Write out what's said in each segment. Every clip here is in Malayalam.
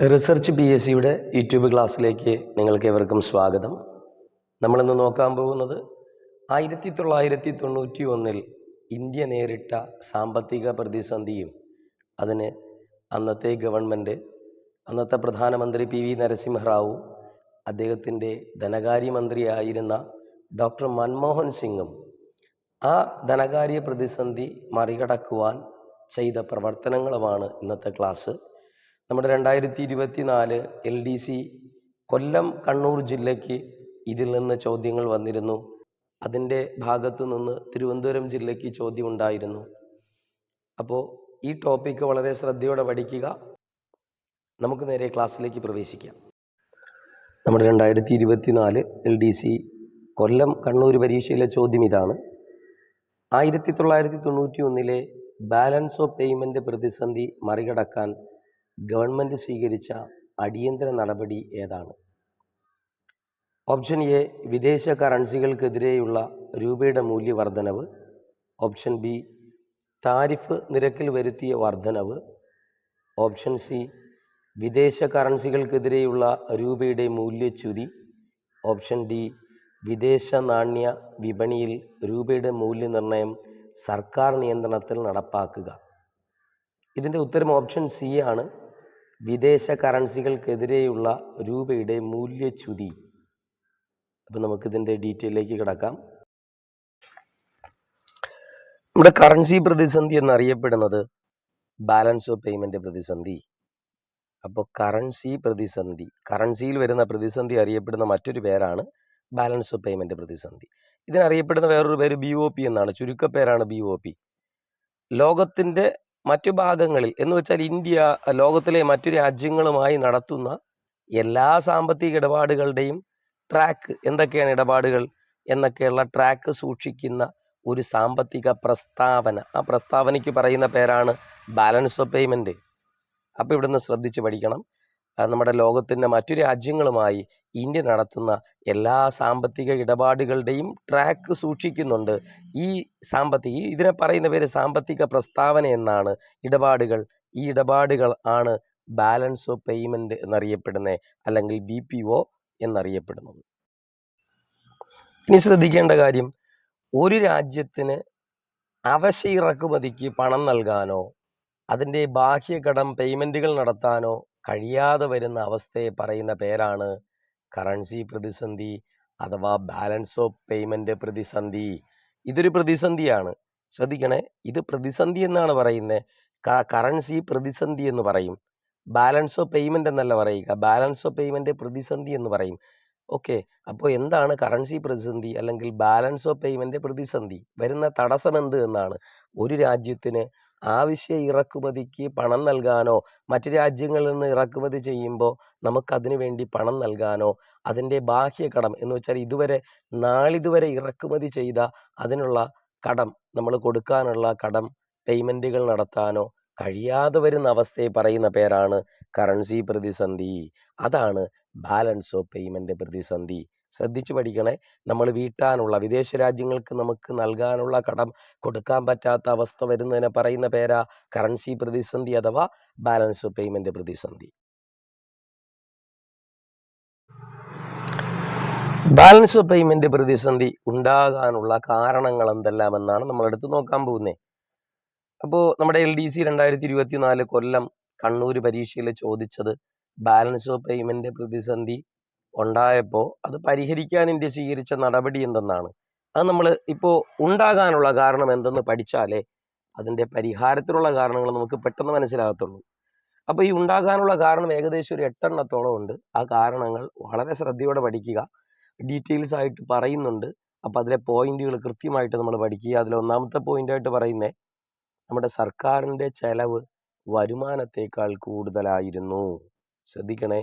റിസർച്ച് പി എസ് സിയുടെ യൂട്യൂബ് ക്ലാസ്സിലേക്ക് നിങ്ങൾക്ക് ഏവർക്കും സ്വാഗതം. നമ്മളിന്ന് നോക്കാൻ പോകുന്നത് ആയിരത്തി തൊള്ളായിരത്തി തൊണ്ണൂറ്റി ഒന്നിൽ ഇന്ത്യ നേരിട്ട സാമ്പത്തിക പ്രതിസന്ധിയും അതിന് അന്നത്തെ ഗവൺമെന്റ് അന്നത്തെ പ്രധാനമന്ത്രി പി വി നരസിംഹറാവു അദ്ദേഹത്തിന്റെ ധനകാര്യമന്ത്രിയായിരുന്ന ഡോക്ടർ മൻമോഹൻ സിംഗും ആ ധനകാര്യ പ്രതിസന്ധി മറികടക്കുവാൻ ചെയ്ത പ്രവർത്തനങ്ങളുമാണ് ഇന്നത്തെ ക്ലാസ്. നമ്മുടെ രണ്ടായിരത്തി ഇരുപത്തി നാല് L D C Kollam Kannur ജില്ലയ്ക്ക് ഇതിൽ നിന്ന് ചോദ്യങ്ങൾ വന്നിരുന്നു. അതിന്റെ ഭാഗത്തു നിന്ന് തിരുവനന്തപുരം ജില്ലയ്ക്ക് ചോദ്യം ഉണ്ടായിരുന്നു. അപ്പോൾ ഈ ടോപ്പിക്ക് വളരെ ശ്രദ്ധയോടെ പഠിക്കുക. നമുക്ക് നേരെ ക്ലാസ്സിലേക്ക് പ്രവേശിക്കാം. നമ്മുടെ രണ്ടായിരത്തി ഇരുപത്തി നാല് L D C Kollam Kannur പരീക്ഷയിലെ ചോദ്യം ഇതാണ്. ആയിരത്തി തൊള്ളായിരത്തി തൊണ്ണൂറ്റി ഒന്നിലെ ബാലൻസ് ഓഫ് പേയ്മെന്റ് പ്രതിസന്ധി മറികടക്കാൻ ഗവൺമെന്റ് സ്വീകരിച്ച അടിയന്തര നടപടി ഏതാണ്? ഓപ്ഷൻ എ വിദേശ കറൻസികൾക്കെതിരെയുള്ള രൂപയുടെ മൂല്യവർദ്ധനവ്. ഓപ്ഷൻ ബി താരിഫ് നിരക്കിൽ വരുത്തിയ വർധനവ് ഓപ്ഷൻ സി വിദേശ കറൻസികൾക്കെതിരെയുള്ള രൂപയുടെ മൂല്യച്യുതി. ഓപ്ഷൻ ഡി വിദേശ നാണ്യ വിപണിയിൽ രൂപയുടെ മൂല്യനിർണയം സർക്കാർ നിയന്ത്രണത്തിൽ നടപ്പാക്കുക. ഇതിന്റെ ഉത്തരം ഓപ്ഷൻ സി ആണ്. വിദേശ കറൻസികൾക്കെതിരെയുള്ള രൂപയുടെ മൂല്യച്യുതി. അപ്പം നമുക്കിതിന്റെ ഡീറ്റെയിലേക്ക് കിടക്കാം. നമ്മുടെ കറൻസി പ്രതിസന്ധി എന്നറിയപ്പെടുന്നത് ബാലൻസ് ഓഫ് പേയ്മെന്റ് പ്രതിസന്ധി. അപ്പോൾ കറൻസി പ്രതിസന്ധി കറൻസിയിൽ വരുന്ന പ്രതിസന്ധി അറിയപ്പെടുന്ന മറ്റൊരു പേരാണ് ബാലൻസ് ഓഫ് പേയ്മെന്റ് പ്രതിസന്ധി. ഇതിനറിയപ്പെടുന്ന വേറൊരു പേര് ബി ഒ പി എന്നാണ്. ചുരുക്കപ്പേരാണ് ബി ഒ പി ലോകത്തിന്റെ മറ്റു ഭാഗങ്ങളിൽ എന്ന് വെച്ചാൽ ഇന്ത്യ ലോകത്തിലെ മറ്റു രാജ്യങ്ങളുമായി നടത്തുന്ന എല്ലാ സാമ്പത്തിക ഇടപാടുകളുടെയും ട്രാക്ക് എന്തൊക്കെയാണ് ഇടപാടുകൾ എന്നൊക്കെയുള്ള ട്രാക്ക് സൂക്ഷിക്കുന്ന ഒരു സാമ്പത്തിക പ്രസ്താവന. ആ പ്രസ്താവനയ്ക്ക് പറയുന്ന പേരാണ് ബാലൻസ് ഓഫ് പേയ്മെന്റ് അപ്പോൾ ഇവിടുന്ന് ശ്രദ്ധിച്ച് പഠിക്കണം. നമ്മുടെ ലോകത്തിന്റെ മറ്റു രാജ്യങ്ങളുമായി ഇന്ത്യ നടത്തുന്ന എല്ലാ സാമ്പത്തിക ഇടപാടുകളുടെയും ട്രാക്ക് സൂക്ഷിക്കുന്നുണ്ട്. ഈ സാമ്പത്തിക ഇതിനെ പറയുന്ന പേര് സാമ്പത്തിക പ്രസ്താവന എന്നാണ്. ഇടപാടുകൾ ഈ ഇടപാടുകൾ ആണ് ബാലൻസ് ഓഫ് പേയ്മെന്റ് എന്നറിയപ്പെടുന്നത് അല്ലെങ്കിൽ ബി പി ഒ എന്നറിയപ്പെടുന്നത്. ഇനി ശ്രദ്ധിക്കേണ്ട കാര്യം ഒരു രാജ്യത്തിന് അവശ്യ ഇറക്കുമതിക്ക് പണം നൽകാനോ അതിന്റെ ബാഹ്യഘടം പേയ്മെന്റുകൾ നടത്താനോ കഴിയാതെ വരുന്ന അവസ്ഥയെ പറയുന്ന പേരാണ് കറൻസി പ്രതിസന്ധി അഥവാ ബാലൻസ് ഓഫ് പേയ്മെന്റ് പ്രതിസന്ധി. ഇതൊരു പ്രതിസന്ധിയാണ്. ശ്രദ്ധിക്കണേ ഇത് പ്രതിസന്ധി എന്നാണ് പറയുന്നത്. കറൻസി പ്രതിസന്ധി എന്ന് പറയും. ബാലൻസ് ഓഫ് പേയ്മെന്റ് എന്നല്ല പറയുക. ബാലൻസ് ഓഫ് പേയ്മെന്റ് പ്രതിസന്ധി എന്ന് പറയും. ഓക്കെ അപ്പോൾ എന്താണ് കറൻസി പ്രതിസന്ധി അല്ലെങ്കിൽ ബാലൻസ് ഓഫ് പേയ്മെന്റ് പ്രതിസന്ധി? വരുന്ന തടസ്സം എന്ത് എന്നാണ്? ഒരു രാജ്യത്തിന് ആവശ്യ ഇറക്കുമതിക്ക് പണം നൽകാനോ മറ്റു രാജ്യങ്ങളിൽ നിന്ന് ഇറക്കുമതി ചെയ്യുമ്പോൾ നമുക്കതിനു വേണ്ടി പണം നൽകാനോ അതിന്റെ ബാഹ്യ കടം എന്ന് വെച്ചാൽ ഇതുവരെ നാളിതുവരെ ഇറക്കുമതി ചെയ്ത അതിനുള്ള കടം നമ്മൾ കൊടുക്കാനുള്ള കടം പേയ്മെന്റുകൾ നടത്താനോ കഴിയാതെ വരുന്ന അവസ്ഥയെ പറയുന്ന പേരാണ് കറൻസി പ്രതിസന്ധി. അതാണ് ബാലൻസ് ഓഫ് പേയ്മെന്റ് പ്രതിസന്ധി. ശ്രദ്ധിച്ചു പഠിക്കണേ. നമ്മൾ വീട്ടാനുള്ള വിദേശ രാജ്യങ്ങൾക്ക് നമുക്ക് നൽകാനുള്ള കടം കൊടുക്കാൻ പറ്റാത്ത അവസ്ഥ വരുന്നതിനെ പറയുന്ന പേരാ കറൻസി പ്രതിസന്ധി അഥവാ ബാലൻസ് പേയ്മെന്റ് പ്രതിസന്ധി. ബാലൻസ് ഓഫ് പേയ്മെന്റ് പ്രതിസന്ധി ഉണ്ടാകാനുള്ള കാരണങ്ങൾ എന്തെല്ലാം എന്നാണ് നമ്മൾ എടുത്ത് നോക്കാൻ പോകുന്നത് അപ്പോൾ നമ്മുടെ എൽ ഡി സി രണ്ടായിരത്തി ഇരുപത്തി നാല് കൊല്ലം കണ്ണൂർ പരീക്ഷയിൽ ചോദിച്ചത് ബാലൻസ് ഓഫ് പ്രതിസന്ധി ഉണ്ടായപ്പോൾ അത് പരിഹരിക്കാൻ ഇന്ത്യ സ്വീകരിച്ച നടപടി എന്തെന്നാണ്? അത് നമ്മൾ ഇപ്പോൾ ഉണ്ടാകാനുള്ള കാരണം എന്തെന്ന് പഠിച്ചാലേ അതിന്റെ പരിഹാരത്തിനുള്ള കാരണങ്ങൾ നമുക്ക് പെട്ടെന്ന് മനസ്സിലാകത്തുള്ളൂ. അപ്പോൾ ഈ ഉണ്ടാകാനുള്ള കാരണം ഏകദേശം ഒരു എട്ടെണ്ണത്തോളം ഉണ്ട്. ആ കാരണങ്ങൾ വളരെ ശ്രദ്ധയോടെ പഠിക്കുക. ഡീറ്റെയിൽസ് ആയിട്ട് പറയുന്നുണ്ട്. അപ്പോൾ അതിലെ പോയിന്റുകൾ കൃത്യമായിട്ട് നമ്മൾ പഠിക്കുക. അതിൽ ഒന്നാമത്തെ പോയിന്റായിട്ട് പറയുന്നത് നമ്മുടെ സർക്കാരിന്റെ ചെലവ് വരുമാനത്തേക്കാൾ കൂടുതലായിരുന്നു. ശ്രദ്ധിക്കണേ.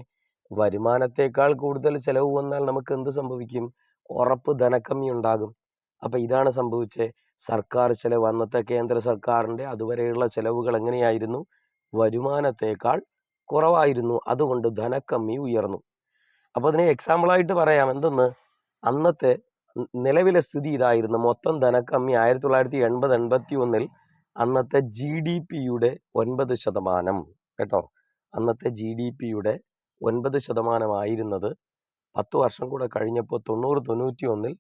വരുമാനത്തേക്കാൾ കൂടുതൽ ചിലവ് വന്നാൽ നമുക്ക് എന്ത് സംഭവിക്കും? ഉറപ്പ് ധനക്കമ്മി ഉണ്ടാകും. അപ്പം ഇതാണ് സംഭവിച്ചത് സർക്കാർ ചിലവ് അന്നത്തെ കേന്ദ്ര സർക്കാരിന്റെ അതുവരെയുള്ള ചിലവുകൾ എങ്ങനെയായിരുന്നു? വരുമാനത്തേക്കാൾ കുറവായിരുന്നു. അതുകൊണ്ട് ധനക്കമ്മി ഉയർന്നു. അപ്പോൾ അതിനെ എക്സാമ്പിളായിട്ട് പറയാം. എന്തെന്ന്? അന്നത്തെ നിലവിലെ സ്ഥിതി ഇതായിരുന്നു. മൊത്തം ധനക്കമ്മി ആയിരത്തി തൊള്ളായിരത്തി എൺപത് എൺപത്തി ഒന്നിൽ അന്നത്തെ ജി ഡി പിയുടെ ഒൻപത് ശതമാനം. കേട്ടോ? അന്നത്തെ ജി ഡി പിയുടെ ഒൻപത് ശതമാനമായിരുന്നത്. പത്ത് വർഷം കൂടെ കഴിഞ്ഞപ്പോൾ തൊണ്ണൂറ് തൊണ്ണൂറ്റി ഒന്നിൽ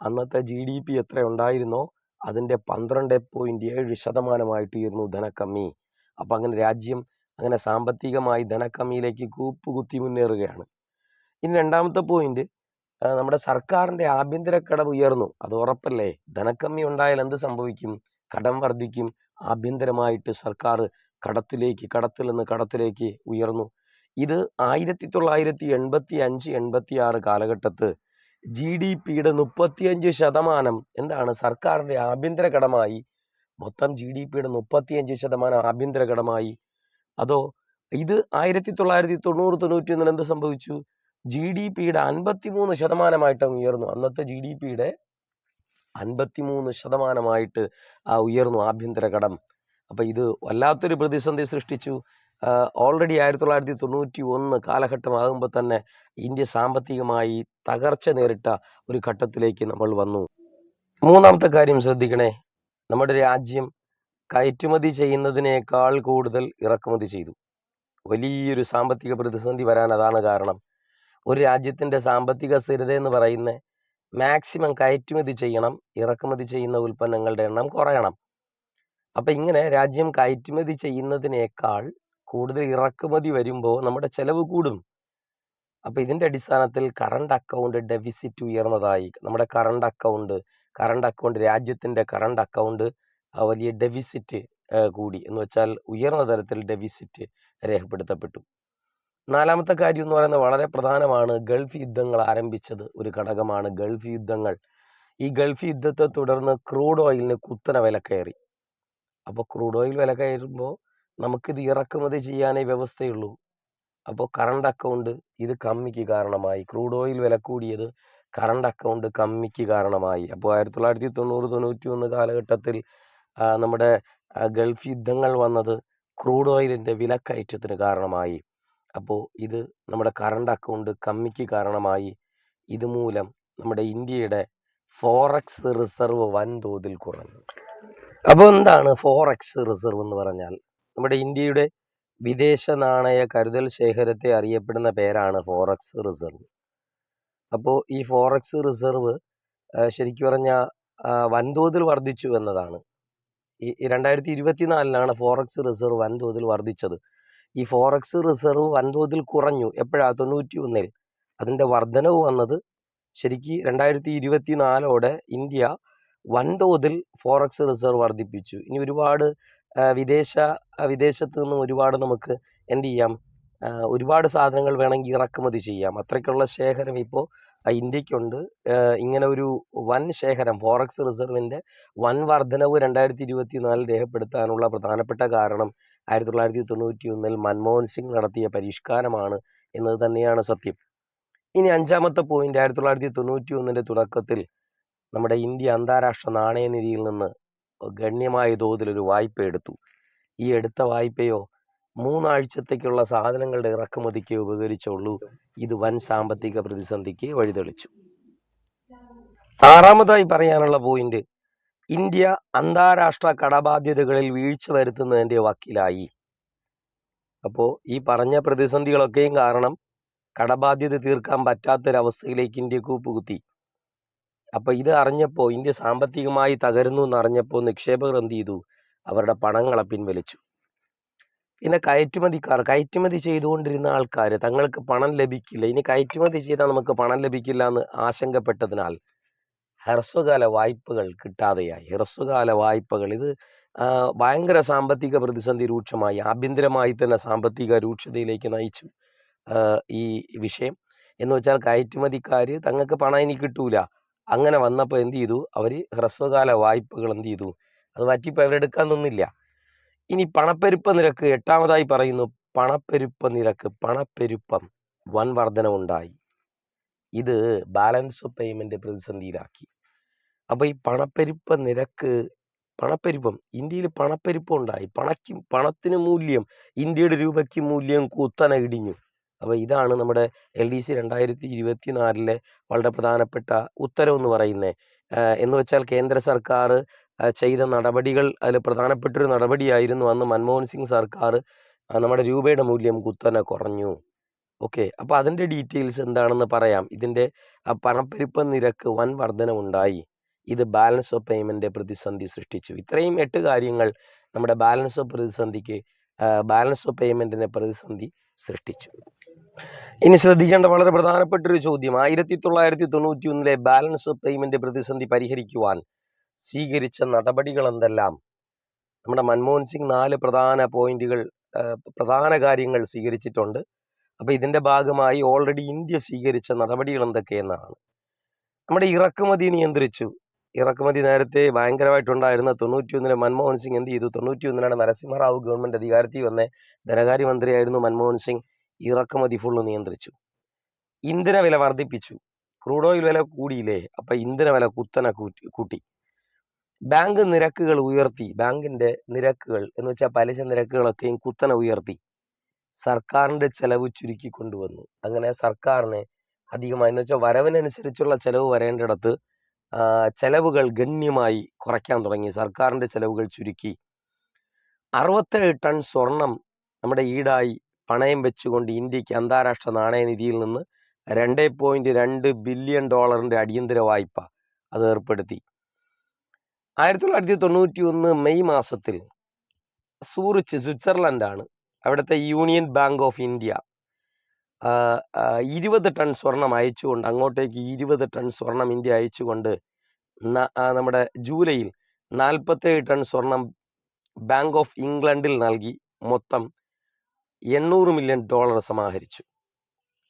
അന്നത്തെ ജി ഡി പി എത്ര ഉണ്ടായിരുന്നോ അതിന്റെ പന്ത്രണ്ട് പോയിന്റ് ഏഴ് ശതമാനമായിട്ടിരുന്നു ധനക്കമ്മി. അപ്പം അങ്ങനെ രാജ്യം അങ്ങനെ സാമ്പത്തികമായി ധനക്കമ്മിയിലേക്ക് കൂപ്പുകുത്തി മുന്നേറുകയാണ്. ഇനി രണ്ടാമത്തെ പോയിന്റ് നമ്മുടെ സർക്കാരിന്റെ ആഭ്യന്തര കടം ഉയർന്നു. അത് ഉറപ്പല്ലേ? ധനക്കമ്മി ഉണ്ടായാൽ എന്ത് സംഭവിക്കും? കടം വർദ്ധിക്കും. ആഭ്യന്തരമായിട്ട് സർക്കാർ കടത്തിലേക്ക് കടത്തിൽ നിന്ന് കടത്തിലേക്ക് ഉയർന്നു. ഇത് ആയിരത്തി തൊള്ളായിരത്തി എൺപത്തി അഞ്ച് എൺപത്തി ആറ് കാലഘട്ടത്ത് ജി ഡി പിയുടെ മുപ്പത്തിയഞ്ച് ശതമാനം എന്താണ് സർക്കാരിന്റെ ആഭ്യന്തര കടമായി മൊത്തം ജി ഡി പിയുടെ മുപ്പത്തിയഞ്ച് ശതമാനം ആഭ്യന്തര കടമായി അതോ ഇത് ആയിരത്തി തൊള്ളായിരത്തി തൊണ്ണൂറ് തൊണ്ണൂറ്റി ഒന്നിൽ എന്ത് സംഭവിച്ചു? ജി ഡി പിയുടെ അൻപത്തിമൂന്ന് ശതമാനമായിട്ട് ഉയർന്നു. അന്നത്തെ ജി ഡി പിയുടെ അൻപത്തിമൂന്ന് ശതമാനമായിട്ട് ആ ഉയർന്നു ആഭ്യന്തര കടം അപ്പൊ ഇത് വല്ലാത്തൊരു പ്രതിസന്ധി സൃഷ്ടിച്ചു. ഓൾറെഡി ആയിരത്തി തൊള്ളായിരത്തി തൊണ്ണൂറ്റി ഒന്ന് കാലഘട്ടമാകുമ്പോൾ തന്നെ ഇന്ത്യ സാമ്പത്തികമായി തകർച്ച നേരിട്ട ഒരു ഘട്ടത്തിലേക്ക് നമ്മൾ വന്നു. മൂന്നാമത്തെ കാര്യം ശ്രദ്ധിക്കണേ. നമ്മുടെ രാജ്യം കയറ്റുമതി ചെയ്യുന്നതിനേക്കാൾ കൂടുതൽ ഇറക്കുമതി ചെയ്തു. വലിയൊരു സാമ്പത്തിക പ്രതിസന്ധി വരാൻ അതാണ് കാരണം. ഒരു രാജ്യത്തിന്റെ സാമ്പത്തിക സ്ഥിരത എന്ന് പറയുന്നത് മാക്സിമം കയറ്റുമതി ചെയ്യണം ഇറക്കുമതി ചെയ്യുന്ന ഉൽപ്പന്നങ്ങളുടെ എണ്ണം കുറയണം. അപ്പൊ ഇങ്ങനെ രാജ്യം കയറ്റുമതി ചെയ്യുന്നതിനേക്കാൾ കൂടുതൽ ഇറക്കുമതി വരുമ്പോൾ നമ്മുടെ ചെലവ് കൂടും. അപ്പൊ ഇതിന്റെ അടിസ്ഥാനത്തിൽ കറണ്ട് അക്കൗണ്ട് ഡെഫിസിറ്റ് ഉയർന്നതായി നമ്മുടെ കറണ്ട് അക്കൗണ്ട് കറണ്ട് അക്കൗണ്ട് രാജ്യത്തിന്റെ കറണ്ട് അക്കൗണ്ട് വലിയ ഡെഫിസിറ്റ് കൂടി. എന്ന് വെച്ചാൽ ഉയർന്ന തരത്തിൽ ഡെഫിസിറ്റ് രേഖപ്പെടുത്തപ്പെട്ടു. നാലാമത്തെ കാര്യം എന്ന് പറയുന്നത് വളരെ പ്രധാനമാണ്. ഗൾഫ് യുദ്ധങ്ങൾ ആരംഭിച്ചത് ഒരു ഘടകമാണ് ഗൾഫ് യുദ്ധങ്ങൾ. ഈ ഗൾഫ് യുദ്ധത്തെ തുടർന്ന് ക്രൂഡ് ഓയിലിന് കുത്തനെ വില കയറി. അപ്പോൾ ക്രൂഡ് ഓയിൽ വില കയറുമ്പോൾ നമുക്കിത് ഇറക്കുമതി ചെയ്യാനേ വ്യവസ്ഥയുള്ളൂ. അപ്പോൾ കറണ്ട് അക്കൗണ്ട് ഇത് കമ്മിക്ക് കാരണമായി. ക്രൂഡ് ഓയിൽ വില കൂടിയത് കറണ്ട് അക്കൗണ്ട് കമ്മിക്ക് കാരണമായി. അപ്പോൾ ആയിരത്തി തൊള്ളായിരത്തി തൊണ്ണൂറ് തൊണ്ണൂറ്റി ഒന്ന് കാലഘട്ടത്തിൽ നമ്മുടെ ഗൾഫ് യുദ്ധങ്ങൾ വന്നത് ക്രൂഡ് ഓയിലിന്റെ വിലക്കയറ്റത്തിന് കാരണമായി. അപ്പോൾ ഇത് നമ്മുടെ കറണ്ട് അക്കൗണ്ട് കമ്മിക്ക് കാരണമായി. ഇതുമൂലം നമ്മുടെ ഇന്ത്യയുടെ ഫോറക്സ് റിസർവ് വൻതോതിൽ കുറഞ്ഞു. അപ്പോൾ എന്താണ് ഫോറക്സ് റിസർവ് എന്ന് പറഞ്ഞാൽ? നമ്മുടെ ഇന്ത്യയുടെ വിദേശ നാണയ കരുതൽ ശേഖരത്തെ അറിയപ്പെടുന്ന പേരാണ് ഫോറക്സ് റിസർവ് അപ്പോൾ ഈ ഫോറക്സ് റിസർവ് ശരിക്കും പറഞ്ഞാൽ വൻതോതിൽ വർദ്ധിച്ചു എന്നതാണ്. ഈ രണ്ടായിരത്തി ഇരുപത്തിനാലിലാണ് ഫോറക്സ് റിസർവ് വൻതോതിൽ വർദ്ധിച്ചത്. ഈ ഫോറക്സ് റിസർവ് വൻതോതിൽ കുറഞ്ഞു. എപ്പോഴാ? തൊണ്ണൂറ്റി ഒന്നിൽ അതിന്റെ വർധനവ് വന്നത് ശരിക്ക് രണ്ടായിരത്തി ഇരുപത്തി നാലോടെ ഇന്ത്യ വൻതോതിൽ ഫോറക്സ് റിസർവ് വർദ്ധിപ്പിച്ചു. ഇനി ഒരുപാട് വിദേശ വിദേശത്ത് നിന്നും ഒരുപാട് നമുക്ക് എന്ത് ചെയ്യാം? ഒരുപാട് സാധനങ്ങൾ വേണമെങ്കിൽ ഇറക്കുമതി ചെയ്യാം. അത്രയ്ക്കുള്ള ശേഖരം ഇപ്പോൾ ഇന്ത്യക്കുണ്ട് ഇങ്ങനെ ഒരു വൻ ശേഖരം ഫോറക്സ് റിസർവിന്റെ വൻ വർധനവ് രണ്ടായിരത്തി ഇരുപത്തി നാലിൽ രേഖപ്പെടുത്താനുള്ള പ്രധാനപ്പെട്ട കാരണം ആയിരത്തി തൊള്ളായിരത്തി തൊണ്ണൂറ്റി ഒന്നിൽ മൻമോഹൻ സിംഗ് നടത്തിയ പരിഷ്കാരമാണ് എന്നത് തന്നെയാണ് സത്യം. ഇനി അഞ്ചാമത്തെ പോയിന്റ് ആയിരത്തി തൊള്ളായിരത്തി തൊണ്ണൂറ്റി ഒന്നിന്റെ തുടക്കത്തിൽ നമ്മുടെ ഇന്ത്യ അന്താരാഷ്ട്ര നാണയനിധിയിൽ നിന്ന് ഗണ്യമായ തോതിൽ ഒരു വായ്പ എടുത്തു. ഈ എടുത്ത വായ്പയോ മൂന്നാഴ്ചത്തേക്കുള്ള സാധനങ്ങളുടെ ഇറക്കുമതിക്ക് ഉപകരിച്ചുള്ളൂ. ഇത് വൻ സാമ്പത്തിക പ്രതിസന്ധിക്ക് വഴിതെളിച്ചു. ആറാമതായി പറയാനുള്ള പോയിന്റ് ഇന്ത്യ അന്താരാഷ്ട്ര കടബാധ്യതകളിൽ വീഴ്ച വരുത്തുന്നതിന്റെ വക്കിലായി. അപ്പോൾ ഈ പറഞ്ഞ പ്രതിസന്ധികളൊക്കെയും കാരണം കടബാധ്യത തീർക്കാൻ പറ്റാത്തൊരവസ്ഥയിലേക്ക് ഇന്ത്യ കൂപ്പുകുത്തി അപ്പൊ ഇത് അറിഞ്ഞപ്പോൾ ഇന്ത്യ സാമ്പത്തികമായി തകരുന്നു എന്ന് അറിഞ്ഞപ്പോൾ നിക്ഷേപകർ എന്ത് ചെയ്തു? അവരുടെ പണങ്ങളെ പിൻവലിച്ചു. പിന്നെ കയറ്റുമതിക്കാർ കയറ്റുമതി ചെയ്തുകൊണ്ടിരുന്ന ആൾക്കാർ തങ്ങൾക്ക് പണം ലഭിക്കില്ല. ഇനി കയറ്റുമതി ചെയ്താൽ നമുക്ക് പണം ലഭിക്കില്ല എന്ന് ആശങ്കപ്പെട്ടതിനാൽ ഹ്രസ്വകാല വായ്പകൾ കിട്ടാതെയായി. ഹ്രസ്വകാല വായ്പകൾ. ഇത് ഭയങ്കര സാമ്പത്തിക പ്രതിസന്ധി രൂക്ഷമായി. ആഭ്യന്തരമായി തന്നെ സാമ്പത്തിക രൂക്ഷതയിലേക്ക് നയിച്ചു ഈ വിഷയം. എന്ന് വെച്ചാൽ കയറ്റുമതിക്കാർ തങ്ങൾക്ക് പണം ഇനി കിട്ടൂല. അങ്ങനെ വന്നപ്പോൾ എന്ത് ചെയ്തു? അവർ ഹ്രസ്വകാല വായ്പകൾ എന്ത് ചെയ്തു? അത് മാറ്റിപ്പോൾ അവരെടുക്കാൻ നിന്നില്ല. ഇനി പണപ്പെരുപ്പ നിരക്ക് എട്ടാമതായി പറയുന്നു. പണപ്പെരുപ്പ നിരക്ക് പണപ്പെരുപ്പം വൻ വർധനവുണ്ടായി. ഇത് ബാലൻസ് ഓഫ് പേയ്മെന്റ് പ്രതിസന്ധിയിലാക്കി. അപ്പോൾ ഈ പണപ്പെരുപ്പ നിരക്ക് പണപ്പെരുപ്പം ഇന്ത്യയിൽ പണപ്പെരുപ്പം ഉണ്ടായി. പണയ്ക്കും പണത്തിന് മൂല്യം ഇന്ത്യയുടെ രൂപയ്ക്ക് മൂല്യം കുത്തനെ ഇടിഞ്ഞു. അപ്പോൾ ഇതാണ് നമ്മുടെ എൽ ഡി സി രണ്ടായിരത്തി ഇരുപത്തി നാലിലെ വളരെ പ്രധാനപ്പെട്ട ഉത്തരവെന്ന് പറയുന്നത് എന്ന് വെച്ചാൽ കേന്ദ്ര സർക്കാർ ചെയ്ത നടപടികൾ അതിൽ പ്രധാനപ്പെട്ടൊരു നടപടിയായിരുന്നു അന്ന് മൻമോഹൻ സിംഗ് സർക്കാർ നമ്മുടെ രൂപയുടെ മൂല്യം കുത്തനെ കുറഞ്ഞു. ഓക്കെ അപ്പോൾ അതിന്റെ ഡീറ്റെയിൽസ് എന്താണെന്ന് പറയാം. ഇതിന്റെ പണപ്പെരുപ്പ നിരക്ക് വൻ വർധനമുണ്ടായി ഇത് ബാലൻസ് ഓഫ് പേയ്മെന്റ് പ്രതിസന്ധി സൃഷ്ടിച്ചു. ഇത്രയും എട്ട് കാര്യങ്ങൾ നമ്മുടെ ബാലൻസ് ഓഫ് പ്രതിസന്ധിക്ക് ബാലൻസ് ഓഫ് പേയ്മെന്റിനെ പ്രതിസന്ധി സൃഷ്ടിച്ചു. ഇനി ശ്രദ്ധിക്കേണ്ട വളരെ പ്രധാനപ്പെട്ട ഒരു ചോദ്യം. ആയിരത്തി തൊള്ളായിരത്തി തൊണ്ണൂറ്റി ഒന്നിലെ ബാലൻസ് പേയ്മെന്റ് പ്രതിസന്ധി പരിഹരിക്കുവാൻ സ്വീകരിച്ച നടപടികൾ എന്തെല്ലാം നമ്മുടെ മൻമോഹൻ സിംഗ് നാല് പ്രധാന പോയിന്റുകൾ പ്രധാന കാര്യങ്ങൾ സ്വീകരിച്ചിട്ടുണ്ട്. അപ്പൊ ഇതിന്റെ ഭാഗമായി ഓൾറെഡി ഇന്ത്യ സ്വീകരിച്ച നടപടികൾ എന്തൊക്കെയെന്നാണ് നമ്മുടെ ഇറക്കുമതി നിയന്ത്രിച്ചു. ഇറക്കുമതി നേരത്തെ ഭയങ്കരമായിട്ടുണ്ടായിരുന്ന തൊണ്ണൂറ്റി ഒന്നിലെ മൻമോഹൻ സിംഗ് എന്ത് ചെയ്തു? തൊണ്ണൂറ്റി ഒന്നിലാണ് നരസിംഹറാവു ഗവൺമെന്റ് അധികാരത്തിൽ വന്ന ധനകാര്യമന്ത്രിയായിരുന്നു മൻമോഹൻ സിംഗ്. ഇറക്കുമതി ഫുള്ള് നിയന്ത്രിച്ചു. ഇന്ധന വില വർദ്ധിപ്പിച്ചു. ക്രൂഡ് ഓയിൽ വില കൂടിയില്ലേ? അപ്പൊ ഇന്ധന വില കുത്തനെ കൂട്ടി. ബാങ്ക് നിരക്കുകൾ ഉയർത്തി. ബാങ്കിന്റെ നിരക്കുകൾ എന്ന് വെച്ചാൽ പലിശ നിരക്കുകളൊക്കെയും കുത്തനെ ഉയർത്തി. സർക്കാരിന്റെ ചെലവ് ചുരുക്കി കൊണ്ടുവന്നു. അങ്ങനെ സർക്കാരിനെ അധികമായി എന്ന് വെച്ചാൽ വരവിനനുസരിച്ചുള്ള ചെലവ് വരേണ്ടിടത്ത് ചെലവുകൾ ഗണ്യമായി കുറയ്ക്കാൻ തുടങ്ങി. സർക്കാരിന്റെ ചെലവുകൾ ചുരുക്കി. അറുപത്തേഴ് ടൺ സ്വർണം നമ്മുടെ ഈടായി. പണയം വെച്ചുകൊണ്ട് ഇന്ത്യയ്ക്ക് അന്താരാഷ്ട്ര നാണയനിധിയിൽ നിന്ന് രണ്ട് പോയിന്റ് രണ്ട് ബില്യൺ ഡോളറിന്റെ അടിയന്തര വായ്പ അത് ഏർപ്പെടുത്തി. ആയിരത്തി തൊള്ളായിരത്തി തൊണ്ണൂറ്റി ഒന്ന് മെയ് മാസത്തിൽ സൂറിച്ച് സ്വിറ്റ്സർലൻഡാണ്. അവിടുത്തെ യൂണിയൻ ബാങ്ക് ഓഫ് ഇന്ത്യ ഇരുപത് ടൺ സ്വർണം അയച്ചുകൊണ്ട് അങ്ങോട്ടേക്ക് ഇരുപത് ടൺ സ്വർണം ഇന്ത്യ അയച്ചുകൊണ്ട് നമ്മുടെ ജൂലൈയിൽ നാൽപ്പത്തേഴ് ടൺ സ്വർണം ബാങ്ക് ഓഫ് ഇംഗ്ലണ്ടിൽ നൽകി. മൊത്തം എണ്ണൂറ് മില്യൺ ഡോളർ സമാഹരിച്ചു.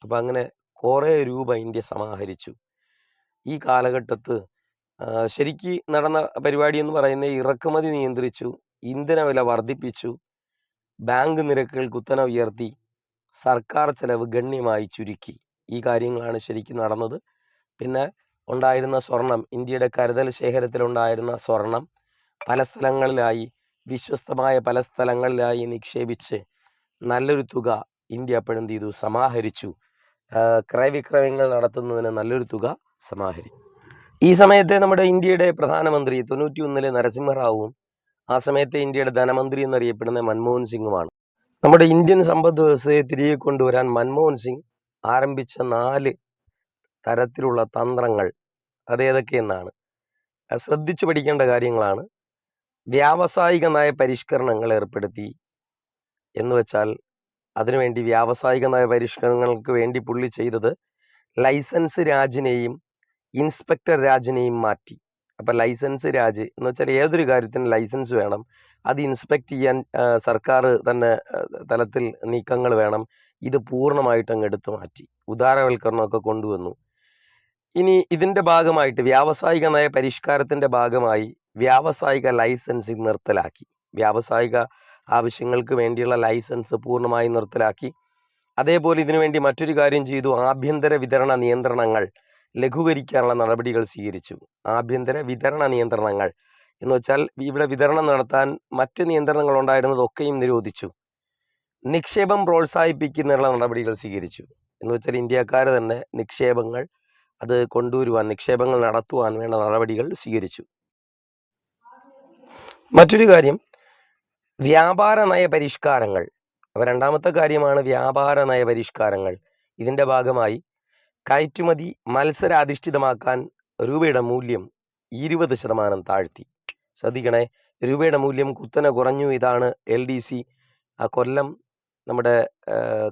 അപ്പം അങ്ങനെ കുറേ രൂപ ഇന്ത്യ സമാഹരിച്ചു. ഈ കാലഘട്ടത്ത് ശരിക്ക് നടന്ന പരിപാടി എന്ന് പറയുന്നത് ഇറക്കുമതി നിയന്ത്രിച്ചു ഇന്ധന വില വർദ്ധിപ്പിച്ചു ബാങ്ക് നിരക്കുകൾ കുത്തനെ ഉയർത്തി സർക്കാർ ചെലവ് ഗണ്യമായി ചുരുക്കി. ഈ കാര്യങ്ങളാണ് ശരിക്കും നടന്നത്. പിന്നെ ഉണ്ടായിരുന്ന സ്വർണം ഇന്ത്യയുടെ കരുതൽ ശേഖരത്തിലുണ്ടായിരുന്ന സ്വർണം പല സ്ഥലങ്ങളിലായി വിശ്വസ്തമായ പല സ്ഥലങ്ങളിലായി നിക്ഷേപിച്ച് നല്ലൊരു തുക ഇന്ത്യ അപ്പോഴും ചെയ്തു? സമാഹരിച്ചു. ക്രയവിക്രയങ്ങൾ നടത്തുന്നതിന് നല്ലൊരു തുക സമാഹരിച്ചു. ഈ സമയത്തെ നമ്മുടെ ഇന്ത്യയുടെ പ്രധാനമന്ത്രി തൊണ്ണൂറ്റി ഒന്നിലെ നരസിംഹറാവുവും ആ സമയത്തെ ഇന്ത്യയുടെ ധനമന്ത്രി എന്നറിയപ്പെടുന്ന മൻമോഹൻ സിംഗുമാണ്. നമ്മുടെ ഇന്ത്യൻ സമ്പദ് വ്യവസ്ഥയെ തിരികെ കൊണ്ടുവരാൻ മൻമോഹൻ സിംഗ് ആരംഭിച്ച നാല് തരത്തിലുള്ള തന്ത്രങ്ങൾ അതേതൊക്കെയെന്നാണ് അത് ശ്രദ്ധിച്ചു പഠിക്കേണ്ട കാര്യങ്ങളാണ്. വ്യാവസായിക നയ പരിഷ്കരണങ്ങൾ ഏർപ്പെടുത്തി എന്ന് വെച്ചാൽ അതിനുവേണ്ടി വ്യാവസായിക നയ പരിഷ്കരണങ്ങൾക്ക് വേണ്ടി പുള്ളി ചെയ്തത് ലൈസൻസ് രാജിനെയും ഇൻസ്പെക്ടർ രാജിനെയും മാറ്റി. അപ്പം ലൈസൻസ് രാജ് എന്ന് വെച്ചാൽ ഏതൊരു കാര്യത്തിന് ലൈസൻസ് വേണം. അത് ഇൻസ്പെക്ട് ചെയ്യാൻ സർക്കാർ തന്നെ തലത്തിൽ നീക്കങ്ങൾ വേണം. ഇത് പൂർണമായിട്ട് അങ്ങ് എടുത്തു മാറ്റി. ഉദാരവൽക്കരണമൊക്കെ കൊണ്ടുവന്നു. ഇനി ഇതിന്റെ ഭാഗമായിട്ട് വ്യാവസായിക നയ പരിഷ്കാരത്തിന്റെ ഭാഗമായി വ്യാവസായിക ലൈസൻസിങ് നിർത്തലാക്കി. വ്യാവസായിക ആവശ്യങ്ങൾക്ക് വേണ്ടിയുള്ള ലൈസൻസ് പൂർണമായി നിർത്തലാക്കി. അതേപോലെ ഇതിനുവേണ്ടി മറ്റൊരു കാര്യം ചെയ്തു. ആഭ്യന്തര വിതരണ നിയന്ത്രണങ്ങൾ ലഘൂകരിക്കാനുള്ള നടപടികൾ സ്വീകരിച്ചു. ആഭ്യന്തര വിതരണ നിയന്ത്രണങ്ങൾ എന്ന് വെച്ചാൽ ഇവിടെ വിതരണം നടത്താൻ മറ്റ് നിയന്ത്രണങ്ങൾ ഉണ്ടായിരുന്നതൊക്കെയും നിരോധിച്ചു. നിക്ഷേപം പ്രോത്സാഹിപ്പിക്കുന്നതിനുള്ള നടപടികൾ സ്വീകരിച്ചു. എന്ന് വെച്ചാൽ ഇന്ത്യക്കാർ തന്നെ നിക്ഷേപങ്ങൾ അത് കൊണ്ടുവരുവാൻ നിക്ഷേപങ്ങൾ നടത്തുവാൻ വേണ്ട നടപടികൾ സ്വീകരിച്ചു. മറ്റൊരു കാര്യം വ്യാപാര നയ പരിഷ്കാരങ്ങൾ രണ്ടാമത്തെ കാര്യമാണ് വ്യാപാര നയ പരിഷ്കാരങ്ങൾ ഇതിന്റെ ഭാഗമായി കയറ്റുമതി മത്സരാധിഷ്ഠിതമാക്കാൻ രൂപയുടെ മൂല്യം ഇരുപത് ശതമാനം താഴ്ത്തി. ശ്രദ്ധിക്കണേ രൂപയുടെ മൂല്യം കുത്തനെ കുറഞ്ഞു. ഇതാണ് എൽ ഡി സി. ആ കൊല്ലം നമ്മുടെ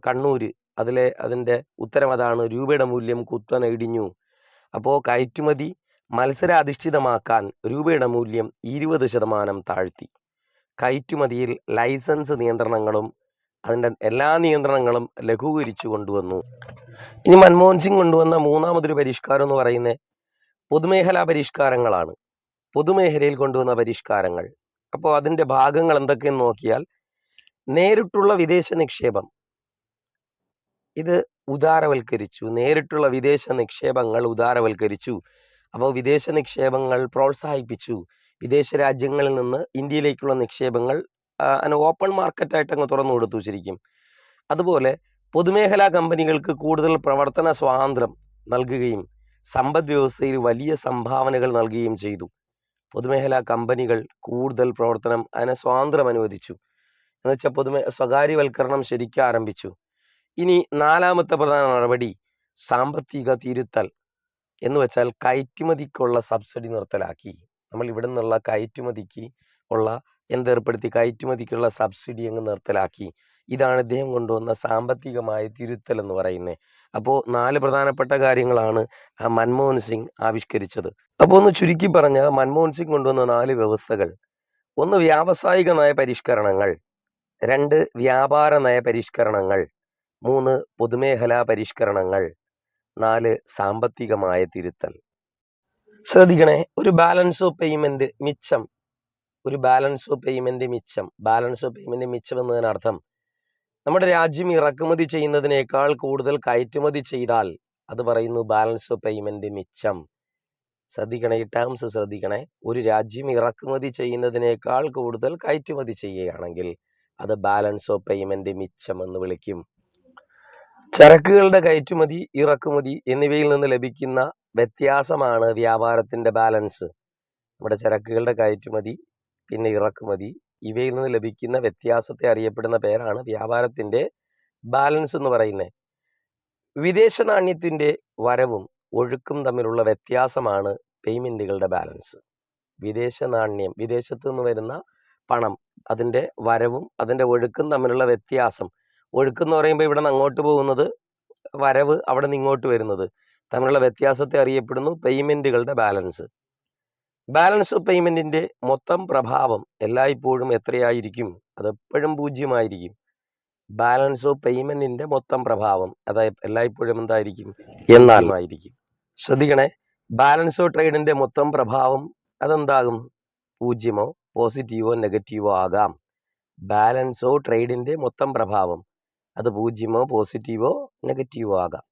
കണ്ണൂർ അതിലെ അതിന്റെ ഉത്തരം അതാണ്. രൂപയുടെ മൂല്യം കുത്തനെ ഇടിഞ്ഞു. അപ്പോൾ കയറ്റുമതി മത്സരാധിഷ്ഠിതമാക്കാൻ രൂപയുടെ മൂല്യം ഇരുപത് ശതമാനം താഴ്ത്തി. കയറ്റുമതിയിൽ ലൈസൻസ് നിയന്ത്രണങ്ങളും അതിന്റെ എല്ലാ നിയന്ത്രണങ്ങളും ലഘൂകരിച്ചു കൊണ്ടുവന്നു. ഇനി മൻമോഹൻ സിംഗ് കൊണ്ടുവന്ന മൂന്നാമതൊരു പരിഷ്കാരം എന്ന് പറയുന്നത് പൊതുമേഖലാ പരിഷ്കാരങ്ങളാണ്. പൊതുമേഖലയിൽ കൊണ്ടുവന്ന പരിഷ്കാരങ്ങൾ. അപ്പോൾ അതിന്റെ ഭാഗങ്ങൾ എന്തൊക്കെയെന്ന് നോക്കിയാൽ നേരിട്ടുള്ള വിദേശ നിക്ഷേപം. ഇത് ഉദാരവൽക്കരിച്ചു. നേരിട്ടുള്ള വിദേശ നിക്ഷേപങ്ങൾ ഉദാരവൽക്കരിച്ചു. അപ്പോൾ വിദേശ നിക്ഷേപങ്ങൾ പ്രോത്സാഹിപ്പിച്ചു. വിദേശ രാജ്യങ്ങളിൽ നിന്ന് ഇന്ത്യയിലേക്കുള്ള നിക്ഷേപങ്ങൾ ഓപ്പൺ മാർക്കറ്റായിട്ട് അങ്ങ് തുറന്നു കൊടുത്തു ശരിക്കും. അതുപോലെ പൊതുമേഖലാ കമ്പനികൾക്ക് കൂടുതൽ പ്രവർത്തന സ്വാതന്ത്ര്യം നൽകുകയും സമ്പദ് വ്യവസ്ഥയിൽ വലിയ സംഭാവനകൾ നൽകുകയും ചെയ്തു. പൊതുമേഖലാ കമ്പനികൾ കൂടുതൽ പ്രവർത്തനം അതിനെ സ്വാതന്ത്ര്യം അനുവദിച്ചു. എന്നുവെച്ചാൽ പൊതുമേ സ്വകാര്യവൽക്കരണം ശരിക്കും ആരംഭിച്ചു. ഇനി നാലാമത്തെ പ്രധാന നടപടി സാമ്പത്തിക തിരുത്തൽ എന്ന് വെച്ചാൽ കയറ്റുമതിക്കുള്ള സബ്സിഡി നിർത്തലാക്കി. നമ്മൾ ഇവിടെ നിന്നുള്ള കയറ്റുമതിക്ക് ഉള്ള എന്തേർപ്പെടുത്തി കയറ്റുമതിക്കുള്ള സബ്സിഡി അങ്ങ് നിർത്തലാക്കി. ഇതാണ് ഇദ്ദേഹം കൊണ്ടുവന്ന സാമ്പത്തികമായ തിരുത്തൽ എന്ന് പറയുന്നത്. അപ്പോൾ നാല് പ്രധാനപ്പെട്ട കാര്യങ്ങളാണ് മൻമോഹൻ സിംഗ് ആവിഷ്കരിച്ചത്. അപ്പോൾ ഒന്ന് ചുരുക്കി പറഞ്ഞ മൻമോഹൻ സിംഗ് കൊണ്ടുവന്ന നാല് വ്യവസ്ഥകൾ. ഒന്ന് വ്യാവസായിക നയ പരിഷ്കരണങ്ങൾ. രണ്ട് വ്യാപാര നയ പരിഷ്കരണങ്ങൾ. മൂന്ന് പൊതുമേഖലാ പരിഷ്കരണങ്ങൾ. നാല് സാമ്പത്തികമായ തിരുത്തൽ. ശ്രദ്ധിക്കണേ ഒരു ബാലൻസ് ഓഫ് പേയ്മെന്റ് മിച്ചം ഒരു ബാലൻസ് ഓഫ് പേയ്മെന്റ് മിച്ചം ബാലൻസ് ഓഫ് പേയ്മെന്റ് മിച്ചം എന്നതിനർത്ഥം നമ്മുടെ രാജ്യം ഇറക്കുമതി ചെയ്യുന്നതിനേക്കാൾ കൂടുതൽ കയറ്റുമതി ചെയ്താൽ അത് പറയുന്നു ബാലൻസ് ഓഫ് പേയ്മെന്റ് മിച്ചം. ശ്രദ്ധിക്കണേ ഈ ടേംസ് ശ്രദ്ധിക്കണേ ഒരു രാജ്യം ഇറക്കുമതി ചെയ്യുന്നതിനേക്കാൾ കൂടുതൽ കയറ്റുമതി ചെയ്യുകയാണെങ്കിൽ അത് ബാലൻസ് ഓഫ് പേയ്മെന്റ് മിച്ചം എന്ന് വിളിക്കും. ചരക്കുകളുടെ കയറ്റുമതി ഇറക്കുമതി എന്നിവയിൽ നിന്ന് ലഭിക്കുന്ന വ്യത്യാസമാണ് വ്യാപാരത്തിന്റെ ബാലൻസ്. നമ്മുടെ ചരക്കുകളുടെ കയറ്റുമതി പിന്നെ ഇറക്കുമതി ഇവയിൽ നിന്ന് ലഭിക്കുന്ന വ്യത്യാസത്തെ അറിയപ്പെടുന്ന പേരാണ് വ്യാപാരത്തിന്റെ ബാലൻസ് എന്ന് പറയുന്നത്. വിദേശ നാണ്യത്തിന്റെ വരവും ഒഴുക്കും തമ്മിലുള്ള വ്യത്യാസമാണ് പേയ്മെന്റുകളുടെ ബാലൻസ്. വിദേശ നാണ്യം വിദേശത്ത് നിന്ന് വരുന്ന പണം അതിന്റെ വരവും അതിന്റെ ഒഴുക്കും തമ്മിലുള്ള വ്യത്യാസം. ഒഴുക്കെന്ന് പറയുമ്പോൾ ഇവിടെ നിന്ന് അങ്ങോട്ട് പോകുന്നത് വരവ് അവിടെ നിന്ന് ഇങ്ങോട്ട് വരുന്നത്. തമ്മിലുള്ള വ്യത്യാസത്തെ അറിയപ്പെടുന്നു പേയ്മെന്റുകളുടെ ബാലൻസ് ബാലൻസ് ഓഫ് പേയ്മെന്റിന്റെ മൊത്തം പ്രഭാവം എല്ലായ്പ്പോഴും എത്രയായിരിക്കും? അതെപ്പോഴും പൂജ്യമായിരിക്കും. ബാലൻസ് ഓഫ് പേയ്മെന്റിന്റെ മൊത്തം പ്രഭാവം അതായത് എല്ലായ്പ്പോഴും എന്തായിരിക്കും? എന്നാലുമായിരിക്കും ശ്രദ്ധിക്കണേ ബാലൻസ് ഓഫ് ട്രേഡിന്റെ മൊത്തം പ്രഭാവം അതെന്താകും? പൂജ്യമോ പോസിറ്റീവോ നെഗറ്റീവോ ആകാം. ബാലൻസ് ട്രേഡിന്റെ മൊത്തം പ്രഭാവം അത് പൂജ്യമോ പോസിറ്റീവോ നെഗറ്റീവോ ആകാം.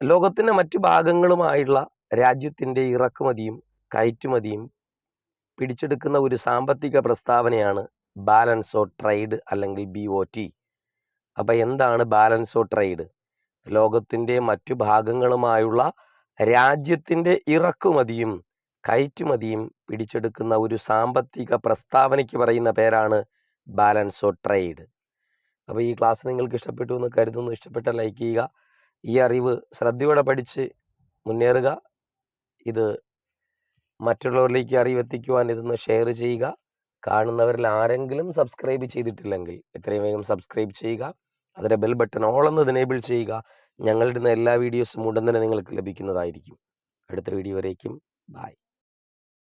ലോകത്തിന്റെ മറ്റു ഭാഗങ്ങളുമായുള്ള രാജ്യത്തിന്റെ ഇറക്കുമതിയും കയറ്റുമതിയും പിടിച്ചെടുക്കുന്ന ഒരു സാമ്പത്തിക പ്രസ്താവനയാണ് ബാലൻസ് ഓഫ് ട്രേഡ് അല്ലെങ്കിൽ ബി ഒ ടി അപ്പോൾ എന്താണ് ബാലൻസ് ഓഫ് ട്രേഡ്? ലോകത്തിന്റെ മറ്റു ഭാഗങ്ങളുമായുള്ള രാജ്യത്തിന്റെ ഇറക്കുമതിയും കയറ്റുമതിയും പിടിച്ചെടുക്കുന്ന ഒരു സാമ്പത്തിക പ്രസ്താവനയ്ക്ക് പറയുന്ന പേരാണ് ബാലൻസ് ഓഫ് ട്രേഡ്. അപ്പോൾ ഈ ക്ലാസ് നിങ്ങൾക്ക് ഇഷ്ടപ്പെട്ടു എന്ന് കരുതുന്നു. ഇഷ്ടപ്പെട്ട ലൈക്ക് ചെയ്യുക. ഈ അറിവ് ശ്രദ്ധയോടെ പഠിച്ച് മുന്നേറുക. ഇത് മറ്റുള്ളവരിലേക്ക് അറിവെത്തിക്കുവാൻ ഇതൊന്ന് ഷെയർ ചെയ്യുക. കാണുന്നവരിൽ ആരെങ്കിലും സബ്സ്ക്രൈബ് ചെയ്തിട്ടില്ലെങ്കിൽ എത്രയും വേഗം സബ്സ്ക്രൈബ് ചെയ്യുക. അതിന്റെ ബെൽ ബട്ടൺ ഓൾ എന്നത് എനേബിൾ ചെയ്യുക. ഞങ്ങളുടെ എല്ലാ വീഡിയോസും ഉടൻ തന്നെ നിങ്ങൾക്ക് ലഭിക്കുന്നതായിരിക്കും. അടുത്ത വീഡിയോ വരേക്കും. ബായ്